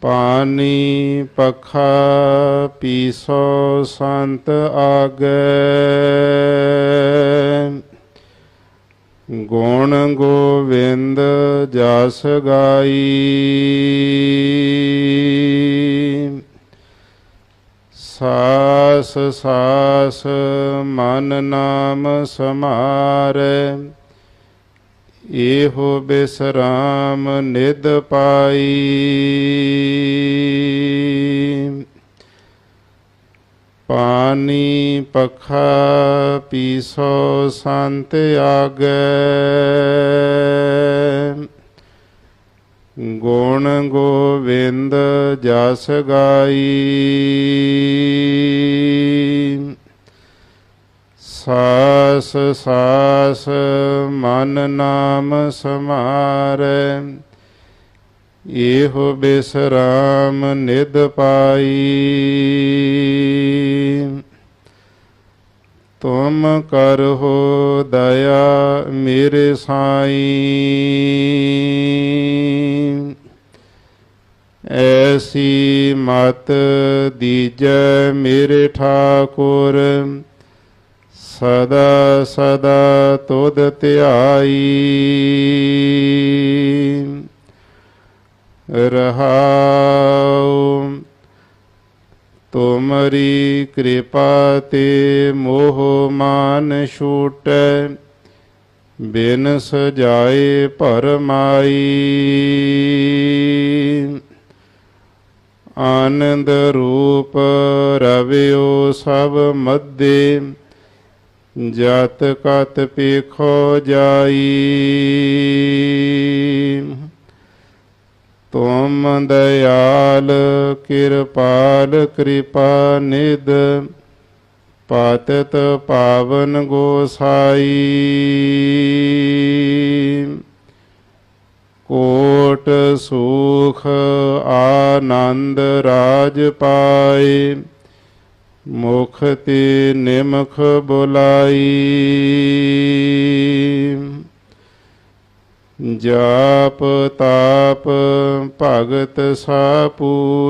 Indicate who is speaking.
Speaker 1: ਪਾਨੀ ਪਖਾ ਪੀਸੋ ਸੰਤ ਆਗੈ। ਗੁਣ ਗੋਵਿੰਦ ਜਸ ਗਾਈ। ਸਾਸ ਸਾਸ ਮਨ ਨਾਮ ਸਮਾਰੈ। ਇਹੋ ਬਿਸਰਾਮ ਨਿਦ ਪਾਈ। ਪਾਨੀ ਪਖਾ ਪੀਸੋ ਸੰਤ ਆਗੈ। ਗੁਣ ਗੋਵਿੰਦ ਜਸ ਗਾਈ। ਸਾਸ ਸਾਸ ਮਨ ਨਾਮ ਸਮਾਰੈ। ਇਹੋ ਬਿਸਰਾਮ ਨਿਦ ਪਾਈ। ਤੁਮ ਕਰਹੁ ਦਇਆ ਮੇਰੇ ਸਾਈ। ਐਸੀ ਮਤ ਦੀਜੈ ਮੇਰੇ ਠਾਕੁਰ। ਸਦਾ ਸਦਾ ਤੁਧ ਧਿਆਈ। ਰਹਾਉ ਤੁਮਰੀ ਕਿਰਪਾ ਤੇ ਮੋਹ ਮਾਨ ਛੂਟੈ, ਬਿਨ ਸਜਾਏ ਪਰਮਾਈ ਆਨੰਦ ਰੂਪ ਰਵਿਓ ਸਭ ਮੱਦੇ ਜਤ ਕਤ ਪੇਖੋ ਜਾਈ। ਤੁਮ ਦਇਆਲ ਕਿਰਪਾਲ ਕਿਰਪਾ ਨਿਦ ਪਾਤਤ ਪਾਵਨ ਗੋਸਾਈ। ਕੋਟ ਸੁਖ ਆਨੰਦ ਰਾਜ ਪਾਏ। ਮੁਖ ਤੇ ਨਿਮਖ ਬੁਲਾਈ। ਜਾਪ ਤਾਪ ਭਗਤ ਸਾਪੂ